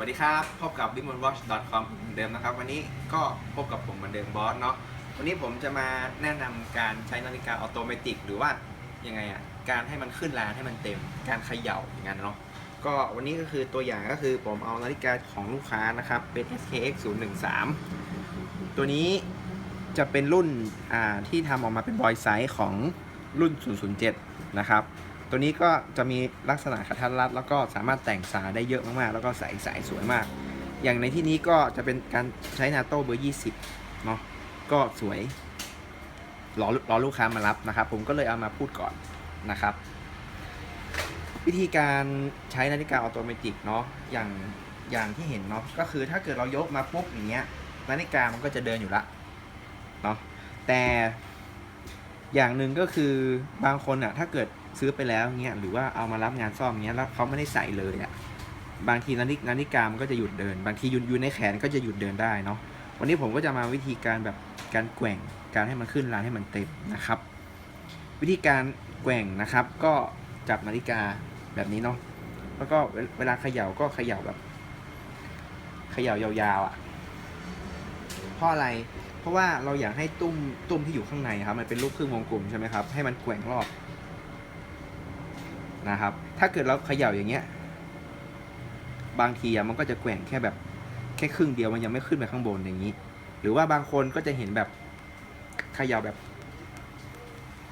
วัสดีครับ พบกับ b i m o n w a t c h c o m เหมือนเดิมนะครับ วันนี้ก็พบกับผมเหมือนเดิมบอสเนาะวันนี้ผมจะมาแนะนำการใช้นาฬิกาออโตเมติกหรือว่ายังไงอะการให้มันขึ้นรานให้มันเต็ม การเขย่าอย่างนั้นเนาะก็วันนี้ก็คือตัวอย่างก็คือผมเอานาฬิกาของลูกค้านะครับเป็น SKX 013ตัวนี้จะเป็นรุ่นที่ทำออกมาเป็นบอยไซส์ของรุ่น 007 นะครับ ตัวนี้ก็จะมีลักษณะกระทัดรัด แล้วก็สามารถแต่งสายได้เยอะมากๆ แล้วก็ใส่สายสวยมาก อย่างในที่นี้ก็จะเป็นการใช้นาโต้เบอร์ 20 เนาะก็สวยรอรอลูกค้ามารับนะครับ ผมก็เลยเอามาพูดก่อนนะครับ วิธีการใช้นาฬิกาออโตเมติกเนาะอย่างอย่างที่เห็นเนาะก็คือถ้าเกิดเรายกมาปุ๊บอย่างเงี้ยนาฬิกามันก็จะเดินอยู่ละเนาะแต่อย่างหนึ่งก็คือบางคนอะถ้าเกิด ซื้อไปแล้วเงี้ยหรือว่าเอามารับงานซ่อมเงี้ยแล้วเขาไม่ได้ใส่เลยอะบางทีนาฬินาฬิกามันก็จะหยุดเดิน บางทีอยู่ในแขนก็จะหยุดเดินได้เนาะวันนี้ผมก็จะมาวิธีการแบบการแกว่งการให้มันขึ้นรานให้มันเต็มนะครับ วิธีการแกว่งนะครับ ก็จับนาฬิกาแบบนี้เนาะแล้วก็เวเวลาเขย่าก็เขย่าแบบ เขย่ายาวๆอะ่ะเพราะอะไรเพราะว่าเราอยากให้ตุ้มตุ้มที่อยู่ข้างในครับ มันเป็นรูปครึ่งวงกลมใช่ไหมครับให้มันแกว่งรอบ นะครับ ถ้าเกิดเราเขย่าอย่างเงี้ย บางทีมันก็จะแกว่งแค่แบบแค่ครึ่งเดียวมันยังไม่ขึ้นไปข้างบนอย่างนี้ หรือว่าบางคนก็จะเห็นแบบเขย่าแบบ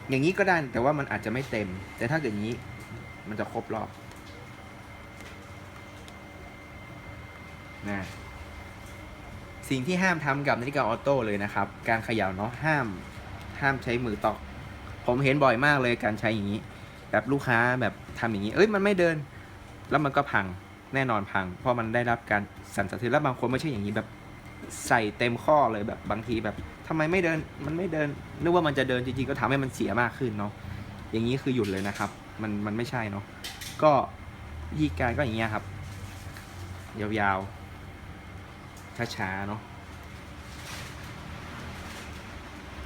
อย่างนี้ก็ได้แต่ว่ามันอาจจะไม่เต็ม แต่ถ้าเกิดอย่างนี้มันจะครบรอบนะสิ่งที่ห้ามทำกับนาฬิกาออโต้เลยนะครับ การเขย่าเนาะห้าม ห้ามใช้มือตอก ผมเห็นบ่อยมากเลยการใช้อย่างนี้ แบบลูกค้าแบบทำอย่างนี้ เอ้ยมันไม่เดิน แล้วมันก็พังแน่นอนพัง เพราะมันได้รับการสั่นสะเทือนแล้วบางคนไม่ใช่อย่างนี้แบบใส่เต็มข้อเลยแบบบางทีแบบทำไมไม่เดินมันไม่เดินนึกว่ามันจะเดินจริงๆก็ทำให้มันเสียมากขึ้นเนาะอย่างนี้คือหยุดเลยนะครับ มันมันไม่ใช่เนาะก็วิธีการก็อย่างเงี้ยครับ ยาวๆช้าๆเนาะ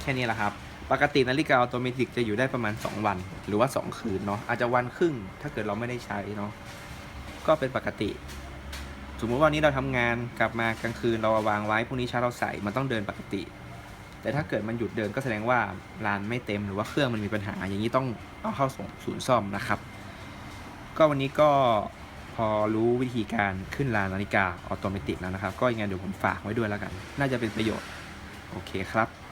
แค่นี้แหละครับ ปกตินาฬิกาออโตเมติกจะอยู่ได้ประมาณ 2 วัน หรือว่า 2 คืนเนาะอาจจะวันครึ่ง ถ้าเกิดเราไม่ได้ใช้เนาะก็เป็นปกติ สมมุติว่าวันนี้เราทำงานกลับมากลางคืนเราเอาวางไว้พรุ่งนี้เช้าเราใส่มันต้องเดินปกติ แต่ถ้าเกิดมันหยุดเดินก็แสดงว่าลานไม่เต็มหรือว่าเครื่องมันมีปัญหา อย่างนี้ต้องเอาเข้าส่งศูนย์ซ่อมนะครับ ก็วันนี้ก็พอรู้วิธีการขึ้นลานนาฬิกาออโตเมติกแล้วนะครับ ก็ยังไงเดี๋ยวผมฝากไว้ด้วยแล้วกัน น่าจะเป็นประโยชน์ โอเคครับ